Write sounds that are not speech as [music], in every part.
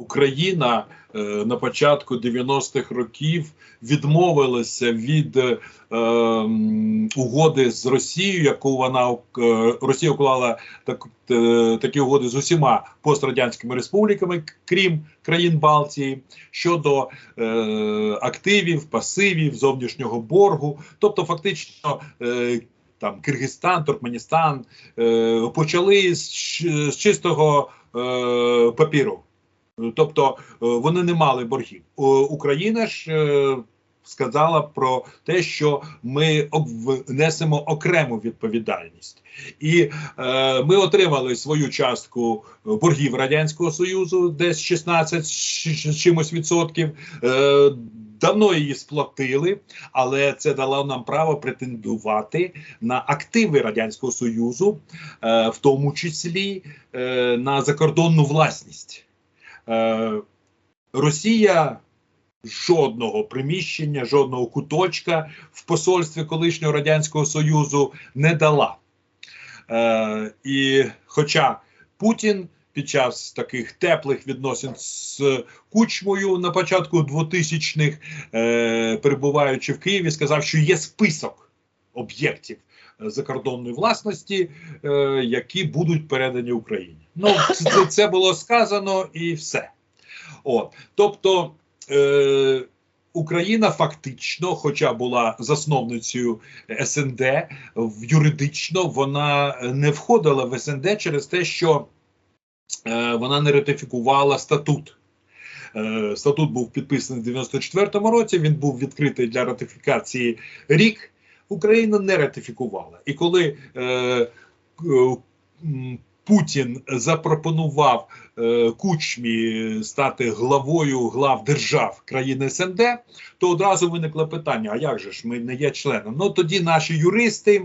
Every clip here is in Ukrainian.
Україна е, на початку 90-х років відмовилася від е, угоди з Росією, яку вона е, Росія уклала так, е, такі угоди з усіма пострадянськими республіками, крім країн Балтії, щодо е, активів, пасивів, зовнішнього боргу, тобто фактично. Е, там Киргизстан, Туркменістан е, почали з, з чистого е, папіру. Тобто е, вони не мали боргів. Україна ж е, сказала про те, що ми об- несемо окрему відповідальність, і е, ми отримали свою частку боргів радянського союзу, десь 16 з чимось відсотків. Е, Давно її сплатили, але це дало нам право претендувати на активи радянського союзу, е, в тому числі е, на закордонну власність. Е, Росія жодного приміщення, жодного куточка в посольстві колишнього радянського союзу не дала. Е, і хоча Путін під час таких теплих відносин з Кучмою на початку 2000-х, е, перебуваючи в Києві, сказав, що є список об'єктів закордонної власності, е, які будуть передані Україні. Ну, це, це було сказано і все. От, тобто. Е, Україна фактично, хоча була засновницею СНД, юридично вона не входила в СНД через те, що е, вона не ратифікувала статут. Е, статут був підписаний в 94-му році. Він був відкритий для ратифікації рік. Україна не ратифікувала. І коли е, е, Путін запропонував е, Кучмі стати главою глав держав країни СНД, то одразу виникло питання: а як же ж ми не є членом? Ну тоді наші юристи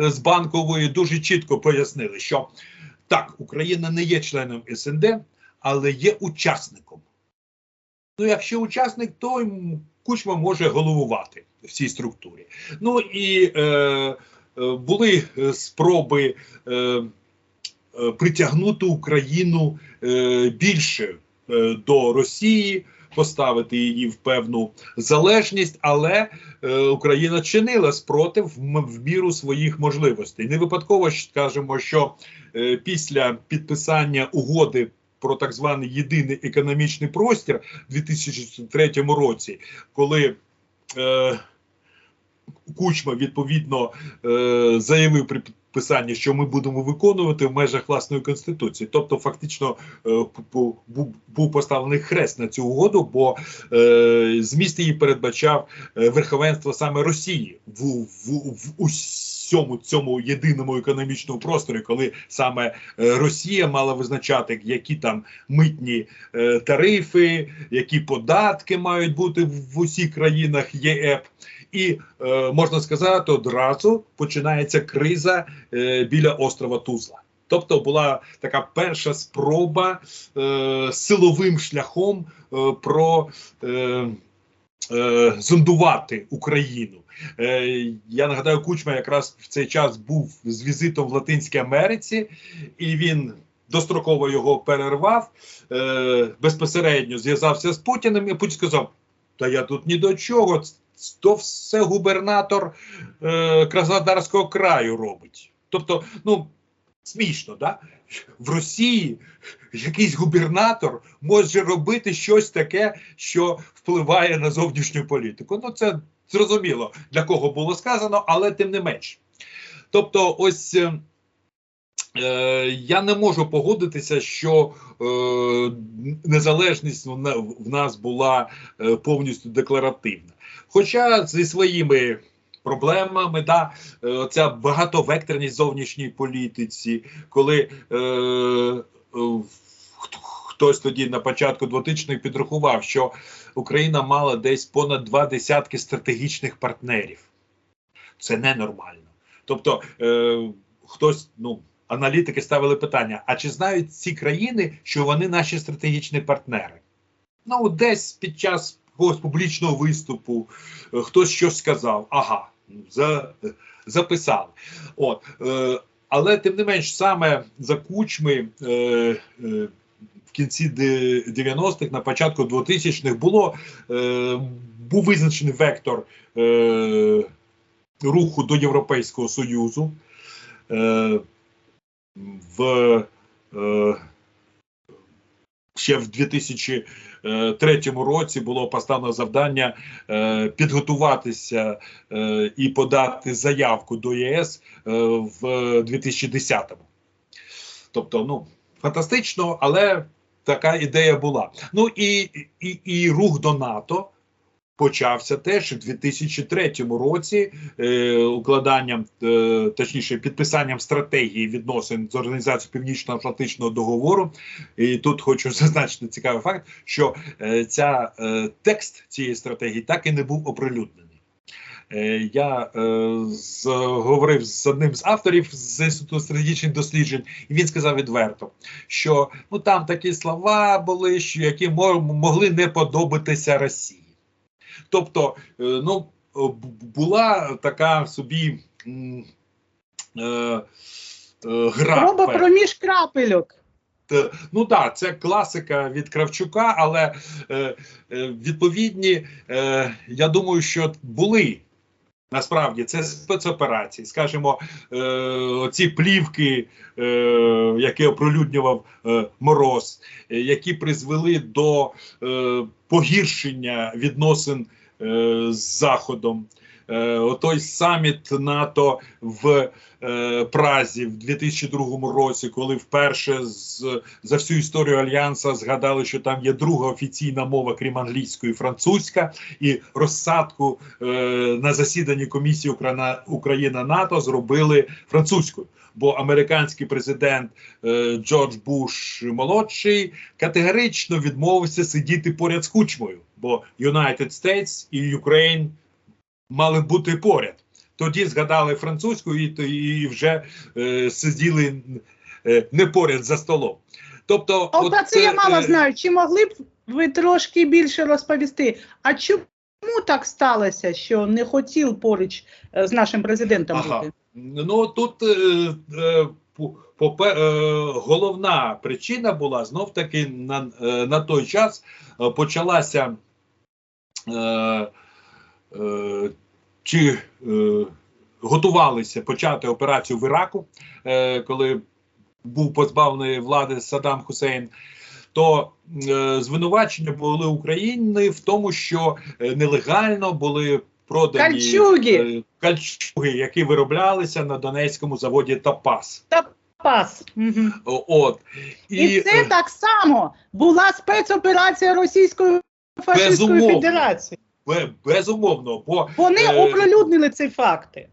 е, з банкової дуже чітко пояснили, що так, Україна не є членом СНД, але є учасником. Ну, якщо учасник, то Кучма може головувати в цій структурі. Ну і е, е, були е, спроби е, е, притягнути Україну е, більше е, до Росії, поставити її в певну залежність, але е, Україна чинила спротив в, в міру своїх можливостей. Не випадково скажемо, що е, після підписання угоди. Про так званий єдиний економічний простір у 2003 році, коли е, Кучма відповідно е, заявив при підписанні, що ми будемо виконувати в межах власної конституції. Тобто, фактично е, був, поставлений хрест на цю угоду, бо е, зміст її передбачав верховенство саме Росії в, в, в усьому цьому єдиному економічному просторі, коли саме Росія мала визначати, які там митні тарифи, які податки мають бути в, в усіх країнах ЄЕП. І е, можна сказати, одразу починається криза е, біля острова Тузла. Тобто була така перша спроба е, силовим шляхом е, про е, е, зондувати Україну. Я нагадаю, Кучма якраз в цей час був з візитом в Латинській Америці, і він достроково його перервав, безпосередньо зв'язався з Путіним, і Путін сказав: Та я тут ні до чого, то все губернатор е, Краснодарського краю робить. Тобто, ну смішно, да? В Росії якийсь губернатор може робити щось таке, що впливає на зовнішню політику. Ну, це зрозуміло для кого було сказано, але тим не менш. Тобто, ось. Е, я не можу погодитися, що е, незалежність в нас була е, повністю декларативна. Хоча зі своїми проблемами, да, е, ця багатовекторність зовнішній політиці, коли е, е, хтось тоді на початку 2000-х підрахував, що Україна мала десь понад два десятки стратегічних партнерів. Це ненормально. Тобто, е, хтось, ну. Аналітики ставили питання: а чи знають ці країни, що вони наші стратегічні партнери? Ну, десь під час якогось публічного виступу е, хтось щось сказав, ага, за, записали. От, е, але тим не менш, саме за кучми е, е, кінці 90-х, на початку 2000-х було е, був визначений вектор е, руху до Європейського Союзу. Е, в е, ще в 2003 році було поставлено завдання е, підготуватися е, і подати заявку до ЄС в 2010-му. Тобто, ну фантастично, але така ідея була. Ну і, і, і рух до НАТО. Почався теж у 2003 році е, укладанням, е, точніше, підписанням стратегії відносин з організацією Північно-Атлантичного договору. І тут хочу [laughs] зазначити цікавий факт, що е, ця е, текст цієї стратегії так і не був оприлюднений. Е, я е, з, говорив з одним з авторів з інституту стратегічних досліджень, і він сказав відверто, що ну там такі слова були, що які мо- могли не подобатися Росії. Тобто, е, ну була така собі е, е, гра. Проба проміж крапельок. Ну так, це класика від Кравчука, але е, е, відповідні, е, я думаю, що були. Насправді це спецоперації, скажімо, е, ці плівки, е, які оприлюднював е, Мороз, е, які призвели до погіршення відносин з Заходом. Е, отой саміт НАТО в е, Празі в 2002 році, коли вперше з, за всю історію альянса згадали, що там є друга офіційна мова, крім англійської, французька, і розсадку е, на засіданні комісії Україна, Україна НАТО зробили французькою. Бо американський президент е, Джордж Буш молодший категорично відмовився сидіти поряд з кучмою, бо United States і Ukraine мали бути поряд. Тоді згадали французьку і, і вже е, сиділи е, не поряд за столом. Тобто, А от це е, я мало е, знаю. Чи могли б ви трошки більше розповісти? А чому так сталося, що не хотів поруч е, з нашим президентом Ага. бути? Ну тут е, е, попе- е, головна причина була знов таки на, е, на той час почалася е, чи е, готувалися почати операцію в Іраку, е, коли був позбавлений влади Саддам Хусейн. То е, звинувачення були України в тому, що е, нелегально були продані Кальчуги. е, кальчуги, які вироблялися на донецькому заводі Топас. Пас. Угу. От І, це е, так само була спецоперація Російської фашистської федерації. Бе- безумовно, бо Вони Е, оприлюднили ці факти.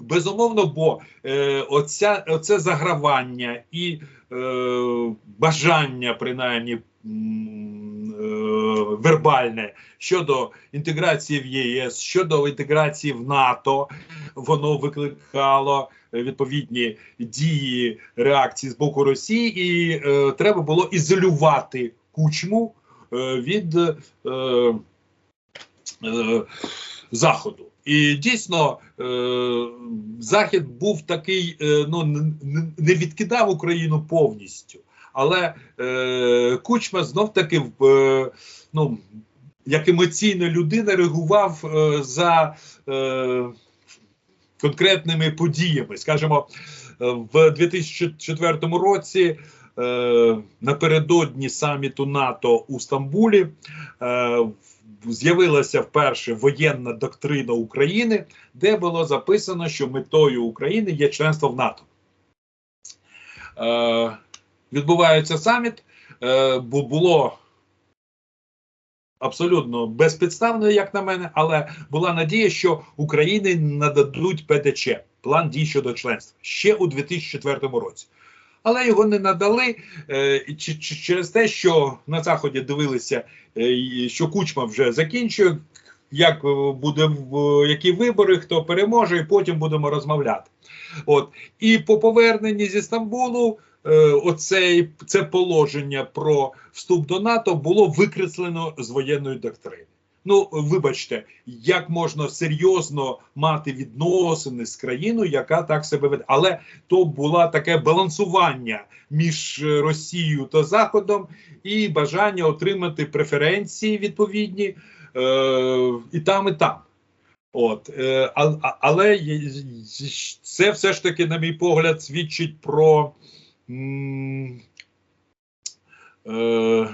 безумовно, бо е, оця, оце загравання і е, бажання, принаймні м, е, вербальне щодо інтеграції в ЄС, щодо інтеграції в НАТО, воно викликало відповідні дії реакції з боку Росії, і е, треба було ізолювати кучму е, від. Е, Заходу. І дійсно е, Захід був такий, е, ну не відкидав Україну повністю, але е, Кучма знов таки е, ну, як емоційна людина реагував е, за е, конкретними подіями. Скажімо, е, в 2004 році. е, Напередодні саміту НАТО у Стамбулі е, з'явилася вперше воєнна доктрина України, де було записано, що метою України є членство в НАТО. Е, відбувається саміт, е, бо було абсолютно безпідставно, як на мене, але була надія, що Україні нададуть ПДЧ план дій щодо членства ще у 2004 році. Але його не надали е, чи- через те, що на заході дивилися, е, що Кучма вже закінчує, як буде які вибори, хто переможе, і потім будемо розмовляти. От і по поверненні зі Стамбулу, е, оцей це положення про вступ до НАТО було викреслено з воєнної доктрини. Ну, вибачте, як можна серйозно мати відносини з країною, яка так себе веде. Але то було таке балансування між е, Росією та Заходом і бажання отримати преференції відповідні е, і там, і там. От, е, а, але це все ж таки, на мій погляд, свідчить про. м, е,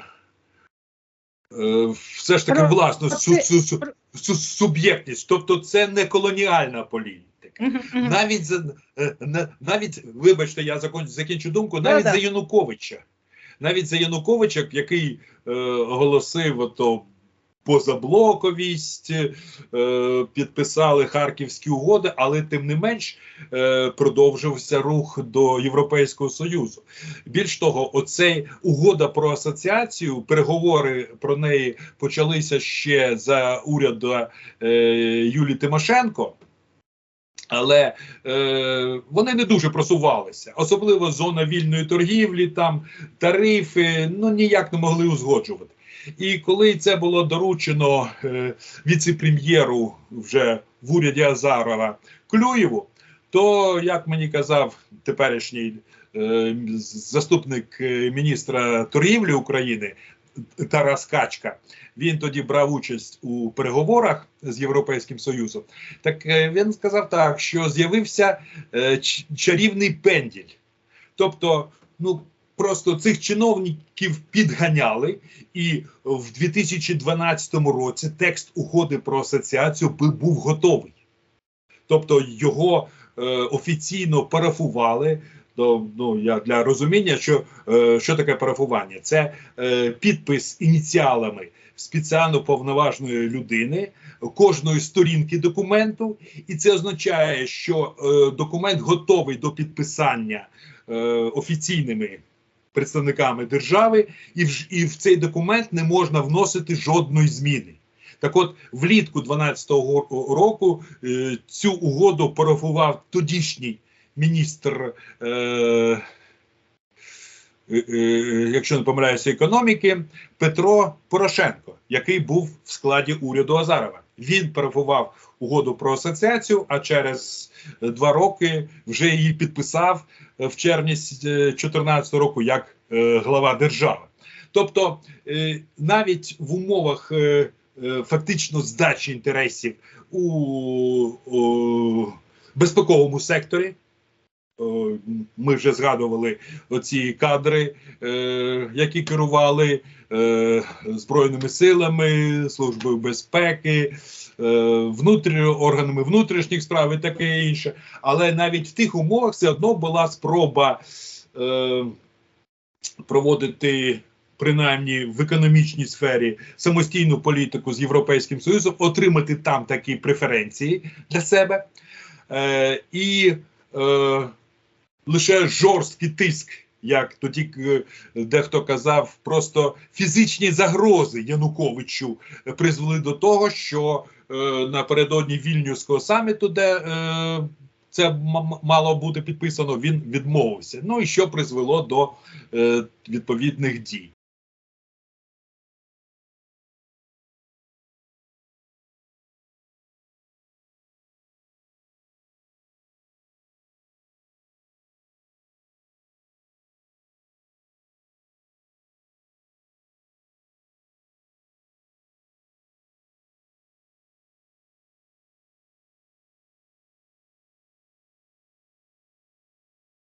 все ж таки Про- власну про су, су, су- суб'єктність, тобто це не колоніальна політика. Навіть за е, навіть, вибачте, я закінчу думку, навіть за Януковича. Навіть за Януковича, який е, оголосив ото позаблоковість, е, підписали харківські угоди, але тим не менш е, продовжився рух до Європейського Союзу. Більш того, оцей угода про асоціацію, переговори про неї почалися ще за уряду е, Юлії Тимошенко. Але е, вони не дуже просувалися, особливо зона вільної торгівлі, там тарифи ну ніяк не могли узгоджувати. І коли це було доручено е, віце-прем'єру вже в уряді Азарова Клюєву, то як мені казав теперішній е, заступник е, міністра торгівлі України Тарас Качка, він тоді брав участь у переговорах з Європейським Союзом. Так е, він сказав так, що з'явився е, чарівний пенділь. Тобто, ну просто цих чиновників підганяли, і в 2012 році текст угоди про асоціацію був готовий. Тобто його е, офіційно парафували. То, ну, я для розуміння, що, е, що таке парафування? Це е, підпис ініціалами спеціально повноважної людини кожної сторінки документу, і це означає, що е, документ готовий до підписання е, офіційними представниками держави, і в, і в цей документ не можна вносити жодної зміни. Так от, влітку 2012 року е, цю угоду парафував тодішній міністр, е, якщо не помиляюся, економіки Петро Порошенко, який був в складі уряду Азарова. Він парафував угоду про асоціацію, а через е, два роки вже її підписав е, в червні 2014 року як е, глава держави. Тобто, е, навіть в умовах е, е, фактично здачі інтересів у безпековому секторі. Ми вже згадували оці кадри, е, які керували е, Збройними силами, Службою безпеки, е, органами внутрішніх справ і таке інше. Але навіть в тих умовах все одно була спроба проводити. Принаймні в економічній сфері самостійну політику з Європейським Союзом, отримати там такі преференції для себе. Е, і е, лише жорсткий тиск, як тоді е, дехто казав, просто фізичні загрози Януковичу призвели до того, що е, напередодні вільнюського саміту, де е, це мало бути підписано, він відмовився. Ну і що призвело до е, відповідних дій.